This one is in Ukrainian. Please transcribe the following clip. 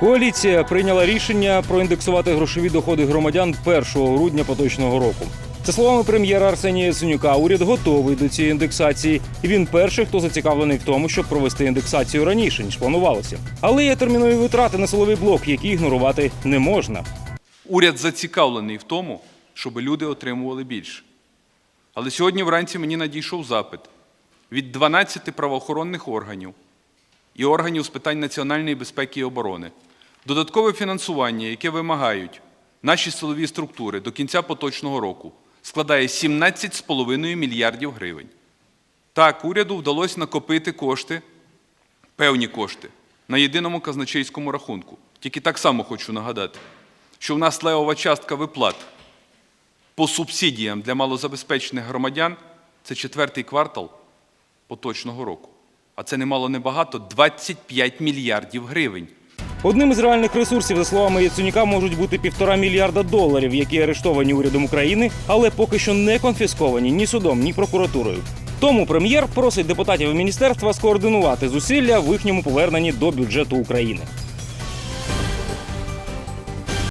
Коаліція прийняла рішення проіндексувати грошові доходи громадян 1 грудня поточного року. За словами прем'єра Арсенія Яценюка, уряд готовий до цієї індексації, і він перший, хто зацікавлений в тому, щоб провести індексацію раніше ніж планувалося. Але є термінові витрати на силовий блок, які ігнорувати не можна. Уряд зацікавлений в тому, щоб люди отримували більше. Але сьогодні вранці мені надійшов запит від 12 правоохоронних органів і органів з питань національної безпеки і оборони. Додаткове фінансування, яке вимагають наші силові структури до кінця поточного року, складає 17,5 мільярдів гривень. Так, уряду вдалося накопити кошти, певні кошти, на єдиному казначейському рахунку. Тільки так само хочу нагадати, що в нас левова частка виплат по субсидіям для малозабезпечених громадян це четвертий квартал поточного року. А це немало небагато 25 мільярдів гривень. Одним із реальних ресурсів, за словами Яценюка, можуть бути півтора мільярда доларів, які арештовані урядом України, але поки що не конфісковані ні судом, ні прокуратурою. Тому прем'єр просить депутатів міністерства скоординувати зусилля в їхньому поверненні до бюджету України.